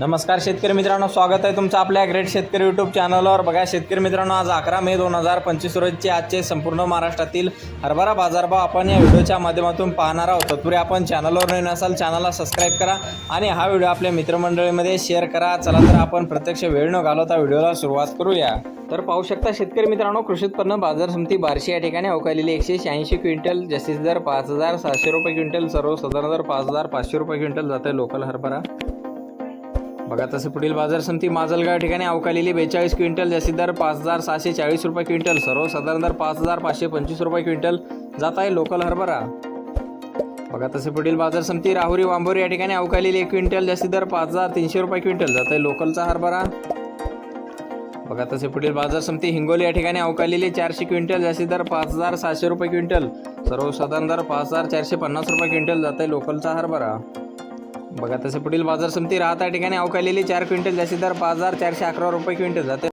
नमस्कार शेतकरी मित्रांनो स्वागत आहे तुमचं आपल्या ग्रेट शेतकरी यूट्यूब चॅनलवर बघा शेतकरी मित्रांनो आज अकरा मे दोन हजार पंचवीस रोजचे आजचे संपूर्ण महाराष्ट्रातील हरभरा बाजारभाव आपण या व्हिडिओच्या माध्यमातून पाहणार आहोत. तत्पूर्वी आपण चॅनलवर नवीन असाल चॅनलला सबस्क्राईब करा आणि हा व्हिडिओ आपल्या मित्रमंडळीमध्ये शेअर करा. चला तर आपण प्रत्यक्ष वेळ न घालवता व्हिडिओला सुरुवात करूया. तर पाहू शकता शेतकरी मित्रांनो कृषी उत्पन्न बाजार समिती बार्शी या ठिकाणी अवकालेली एकशे शहाऐंशी क्विंटल जास्तीत दर पाच हजार सहाशे रुपये क्विंटल सर्व साधारण दर पाच हजार पाचशे रुपये क्विंटल जाते लोकल हरभरा. बघा तसे पुढील बाजार समिती माजलगाव ठिकाणी अवकालेली बेचाळीस क्विंटल जास्तीत दर पाच हजार सहाशे चाळीस रुपये क्विंटल सर्वसाधारण दर पाच हजार पाचशे पंचवीस रुपये क्विंटल. जात आहे लोकल हरभरा. बघा तसे पुढील बाजार समिती राहुरी वांबोरी या ठिकाणी अवकालेली एक क्विंटल जास्तीत दर पाच हजार तीनशे रुपये क्विंटल. जात आहे लोकलचा हरभरा. बघा तसे पुढील बाजार समिती हिंगोली या ठिकाणी अवकालेली चारशे क्विंटल जास्तीत दर पाच हजार सहाशे रुपये क्विंटल. सर्वसाधारण दर पाच हजार चारशे पन्नास रुपये क्विंटल. जात आहे लोकलचा हरभरा. बघा तसे पुढील बाजार समिती राहता ठिकाणी अवकालेली चार क्विंटल जास्तीत तर बाजार चारशे अकरा रुपये क्विंटल जाते.